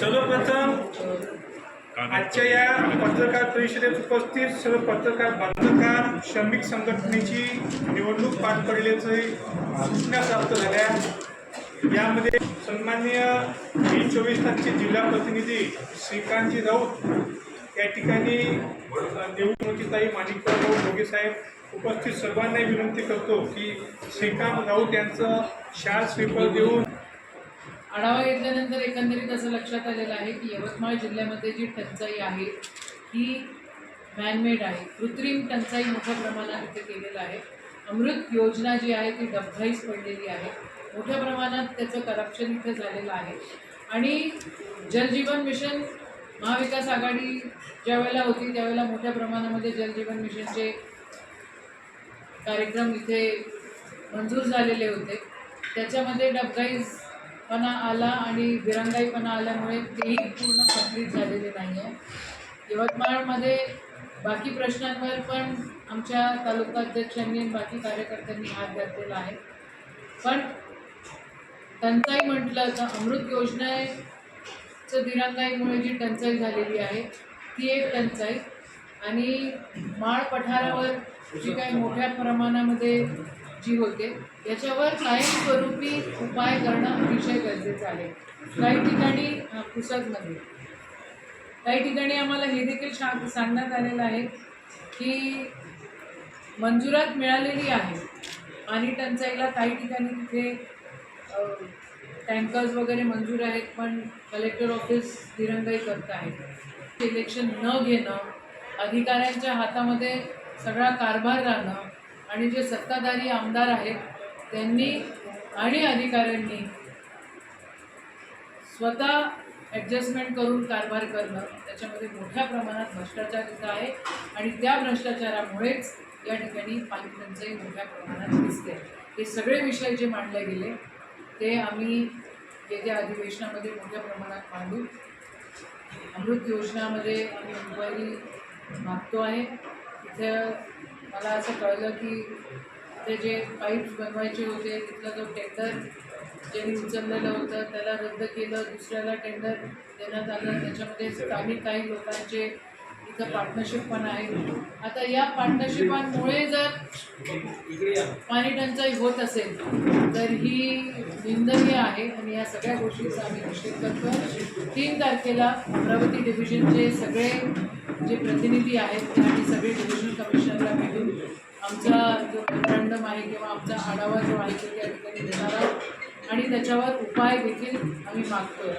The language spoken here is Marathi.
सर्वप्रथम आजच्या या पत्रकार परिषदेत उपस्थित सर्व पत्रकार पत्रकार श्रमिक संघटनेची निवडणूक पार पडल्याचे सूचना प्राप्त झाल्या. यामध्ये सन्मान्य ही चोवीस तासचे जिल्हा प्रतिनिधी श्रीकांतजी राऊत या ठिकाणी निवडणुकीताई माणिकराव राऊत साहेब उपस्थित सर्वांना विनंती करतो की श्रीकांत राऊत यांचं शाळा स्वीपर देऊन आढावा घेतल्यानंतर एकंदरीत असं लक्षात आलेलं आहे की यवतमाळ जिल्ह्यामध्ये जी टंचाई आहे ही मॅनमेड आहे. कृत्रिम टंचाई मोठ्या प्रमाणात इथे केलेलं आहे. अमृत योजना जी आहे ती डबघाईस पडलेली आहे. मोठ्या प्रमाणात त्याचं करप्शन इथे झालेलं आहे. आणि जलजीवन मिशन महाविकास आघाडी ज्या वेळेला होती त्यावेळेला मोठ्या प्रमाणामध्ये जलजीवन मिशनचे कार्यक्रम इथे मंजूर झालेले होते. त्याच्यामध्ये पणा आला आणि दिरंगाईपणा आल्यामुळे तेही पूर्ण कंप्लीट झालेले नाही आहे यवतमाळमध्ये बाकी प्रश्नांवर पण आमच्या तालुका अध्यक्षांनी बाकी कार्यकर्त्यांनी हात घातलेला आहे. पण टंचाई म्हटलं तर अमृत योजनेचं दिरंगाईमुळे जी टंचाई झालेली आहे ती एक टंचाई. आणि माळ पठारावर जी काही मोठ्या प्रमाणामध्ये जी होते याच्यावर कायमस्वरूपी उपाय करणं अतिशय गरजेचं आहे. काही ठिकाणी अ, पुसदमध्ये काही ठिकाणी आम्हाला हे देखील शा सांगण्यात आलेलं आहे की मंजुरात मिळालेली आहे पाणी टंचाईला काही ठिकाणी तिथे टँकर्स वगैरे मंजूर आहेत पण कलेक्टर ऑफिस दिरंगाई करत आहे. इलेक्शन न घेणं अधिकाऱ्यांच्या हातामध्ये सगळा कारभार राहणं आणि जे सत्ताधारी आमदार आहेत त्यांनी आणि अधिकाऱ्यांनी स्वतः ॲडजस्टमेंट करून कारभार करणं त्याच्यामध्ये मोठ्या प्रमाणात भ्रष्टाचार इथं आहे आणि त्या भ्रष्टाचारामुळेच या ठिकाणी पालिकांचंही मोठ्या प्रमाणात दिसते हे सगळे विषय जे मांडले गेले ते आम्ही येत्या अधिवेशनामध्ये मोठ्या प्रमाणात मांडू. अमृत योजनामध्ये आम्ही इन्क्वायरी मागतो आहे. तिथं मला असं कळलं की ते जे पाईप्स बनवायचे होते तिथलं जो टेंडर ज्यांनी उचललेलं होतं त्याला रद्द केलं दुसऱ्याला टेंडर देण्यात आलं. त्याच्यामध्ये स्थानिक काही लोकांचे आमचं पार्टनरशिप पण आहे. आता या पार्टनरशिपांमुळे जर पाणी टंचाई होत असेल तर ही निंदनीय आहे. आणि या सगळ्या गोष्टीचा आम्ही निश्चित करतो तीन तारखेला अमरावती डिव्हिजनचे सगळे जे प्रतिनिधी आहेत आणि सगळे डिव्हिजन कमिशनरला भेटून आमचा जो मेमोरंडम आहे किंवा आमचा आढावा जो आहे तो त्या ठिकाणी देणार आहोत. आणि त्याच्यावर उपाय देखील आम्ही मागतो